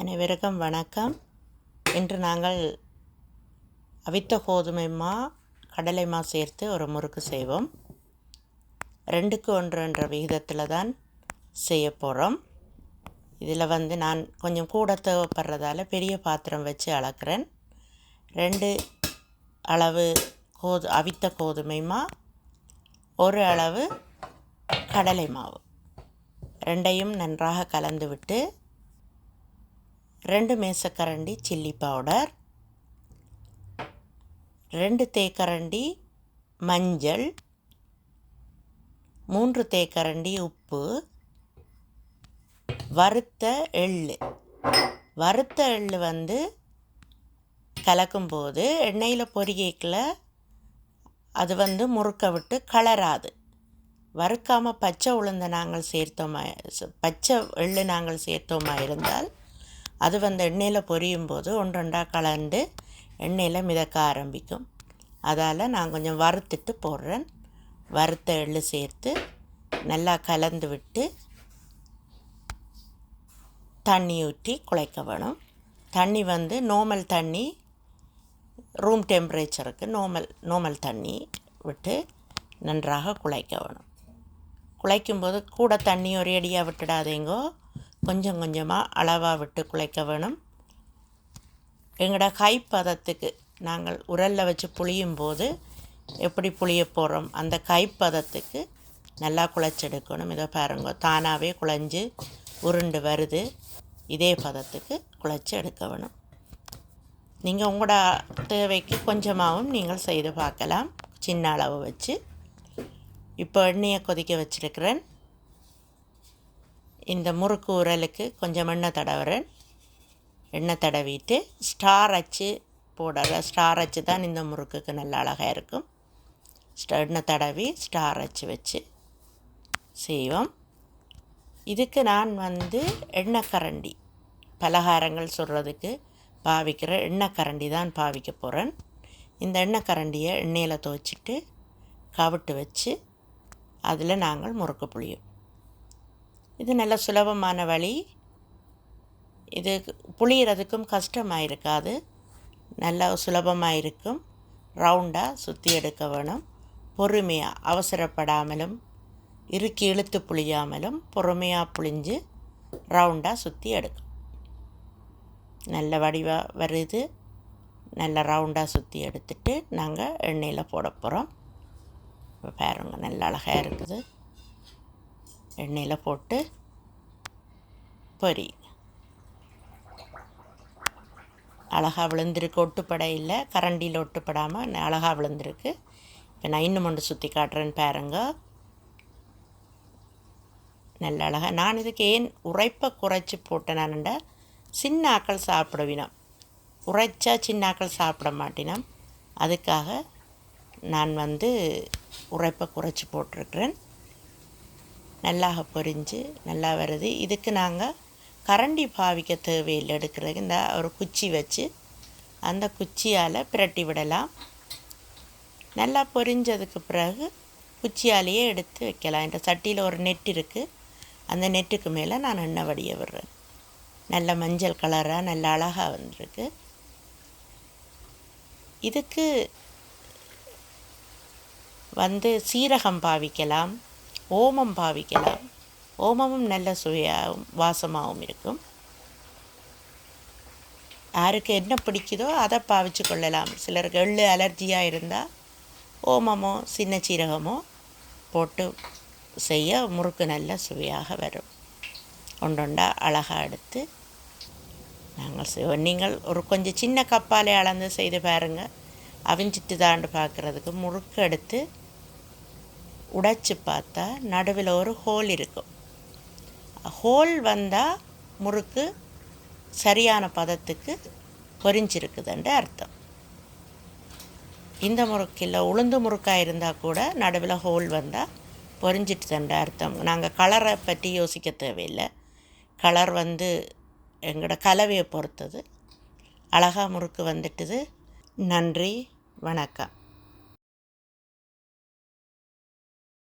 அனைவருக்கும் வணக்கம். இன்று நாங்கள் அவித்த கோதுமை மா கடலை மா சேர்த்து ஒரு முறுக்கு செய்வோம். ரெண்டுக்கு ஒன்று என்ற விகிதத்தில் தான் செய்ய போகிறோம் இதில் வந்து நான் கொஞ்சம் கூட தேவைப்படுறதால பெரிய பாத்திரம் வச்சு அளக்கிறேன். ரெண்டு அளவு கோது அவித்த கோதுமை மா ஒரு அளவு கடலை மாவு. ரெண்டையும் நன்றாக கலந்துவிட்டு ரெண்டு மேசக்கரண்டி சில்லி பவுடர் ரெண்டு தேக்கரண்டி மஞ்சள் மூன்று தேக்கரண்டி உப்பு வறுத்த எள் வறுத்த எள் வந்து கலக்கும்போது எண்ணெயில் பொரிக்கையில் அது வந்து முறுக்க விட்டு கலராது. வறுக்காமல் பச்சை உளுந்த நாங்கள் சேர்த்தோமா பச்சை எள்ளு நாங்கள் சேர்த்தோமா இருந்தால் அது வந்து எண்ணெயில் பொரியும் போது ஒன்றொண்டாக கலந்து எண்ணெயில் மிதக்க ஆரம்பிக்கும். அதால் நான் கொஞ்சம் வறுத்துட்டு போடுறேன். வறுத்த எள்ளு சேர்த்து நல்லா கலந்து விட்டு தண்ணி ஊற்றி குழைக்க வேணும். தண்ணி வந்து நோமல் தண்ணி ரூம் டெம்பரேச்சருக்கு நோமல் நோமல் தண்ணி விட்டு நன்றாக குழைக்க வேணும். குழைக்கும்போது கூட தண்ணி ஒரு அடியாக விட்டுடாதீங்கோ. கொஞ்சம் கொஞ்சமாக அளவாக விட்டு குழைக்க வேணும். எங்களோட கை பதத்துக்கு நாங்கள் உரலில் வச்சு புளியும் போது எப்படி புளிய போகிறோம் அந்த கைப்பதத்துக்கு நல்லா குழைச்செடுக்கணும். இதை பாருங்க தானாகவே குழஞ்சி உருண்டு வருது. இதே பதத்துக்கு குழைச்சி எடுக்க வேணும். நீங்கள் உங்களோட தேவைக்கு கொஞ்சமாகவும் நீங்கள் செய்து பார்க்கலாம். சின்ன அளவு வச்சு. இப்போ எண்ணெயை கொதிக்க வச்சுருக்கிறேன். இந்த முறுக்கு உரலுக்கு கொஞ்சம் எண்ணெய் தடவுறேன். எண்ணெய் தடவிட்டு ஸ்டார் அச்சு போடுற ஸ்டார் அச்சு தான் இந்த முறுக்குக்கு நல்ல அழகாக இருக்கும். எண்ணெய் தடவி ஸ்டார் அச்சு வச்சு செய்வோம். இதுக்கு நான் வந்து எண்ணெய் கரண்டி பலகாரங்கள் சொல்கிறதுக்கு பாவிக்கிற எண்ணெய் கரண்டி தான் பாவிக்க போகிறேன் இந்த எண்ணெய் கரண்டியை எண்ணெயில் துவைச்சிட்டு கவிட்டு வச்சு அதில் நாங்கள் முறுக்கு புளியும் இது நல்ல சுலபமான வழி. இது புளியறதுக்கும் கஷ்டமாக இருக்காது நல்லா சுலபமாக இருக்கும் ரவுண்டாக சுற்றி எடுக்க வேணும். பொறுமையாக அவசரப்படாமலும் இறுக்கி இழுத்து புளியாமலும் பொறுமையாக புளிஞ்சு ரவுண்டாக சுற்றி எடுக்கும். நல்ல வடிவாக வருது. நல்ல ரவுண்டாக சுற்றி எடுத்துட்டு நாங்கள் எண்ணெயில் போட போகிறோம் பாருங்கள் நல்ல அழகாக இருக்குது. எண்ணெயில் போட்டு பொரி. அழகாக விழுந்திருக்கு ஒட்டுப்படை இல்லை. கரண்டியில் ஒட்டுப்படாமல் அழகாக விழுந்திருக்கு. இப்போ நான் இன்னும் ஒன்று சுற்றி காட்டுறேன்னு பாருங்க. நல்ல அழகாக நான் இதுக்கு ஏன் உரைப்பை குறைச்சி போட்டேனான்டா சின்ன ஆக்கள் சாப்பிடுவினோம். உரைச்சா சின்ன ஆக்கள் சாப்பிட மாட்டினோம். அதுக்காக நான் வந்து உரைப்பை குறைச்சி போட்டிருக்கிறேன். நல்லாக பொரிஞ்சு நல்லா வருது. இதுக்கு நாங்கள் கரண்டி பாவிக்க தேவையில்லை. எடுக்கிறதுக்கு இந்த ஒரு குச்சி வச்சு அந்த குச்சியால் பிரட்டி விடலாம். நல்லா பொரிஞ்சதுக்கு பிறகு குச்சியாலேயே எடுத்து வைக்கலாம். இந்த சட்டியில் ஒரு நெட் இருக்குது அந்த நெட்டுக்கு மேலே நான் எண்ணெய் வடிய விடுறேன். நல்ல மஞ்சள் கலராக நல்ல அழகாக வந்திருக்கு. இதுக்கு வந்து சீரகம் பாவிக்கலாம். ஓமம் பாவிக்கலாம் ஓமமும் நல்ல சுவையாகவும் வாசமாகவும் இருக்கும். யாருக்கு என்ன பிடிக்குதோ அதை பாவிச்சு கொள்ளலாம். சிலருக்கு எள்ளு அலர்ஜியாக இருந்தால் ஓமமோ சின்ன சீரகமோ போட்டு செய்ய முறுக்கு நல்ல சுவையாக வரும். ஒன்றொண்டா அழகாக எடுத்து நாங்கள் செய்வோம் நீங்கள் ஒரு கொஞ்சம் சின்ன கப்பாலே அளந்து செய்து பாருங்கள் அவிஞ்சிட்டு தாண்டு பார்க்குறதுக்கு முறுக்கு எடுத்து உடைச்சி பார்த்தா நடுவில் ஒரு ஹோல் இருக்கும். ஹோல் வந்தால் முறுக்கு சரியான பதத்துக்கு பொறிஞ்சிருக்குதுன்ற அர்த்தம். இந்த முறுக்கில் உளுந்து முறுக்காக இருந்தால் கூட நடுவில் ஹோல் வந்தால் பொறிஞ்சிட்டுதுன்ற அர்த்தம். நாங்கள் கலரை பற்றி யோசிக்க தேவையில்லை. கலர் வந்து எங்களோட கலவையை பொறுத்தது. அழகாக முறுக்கு வந்துட்டுது. நன்றி வணக்கம்.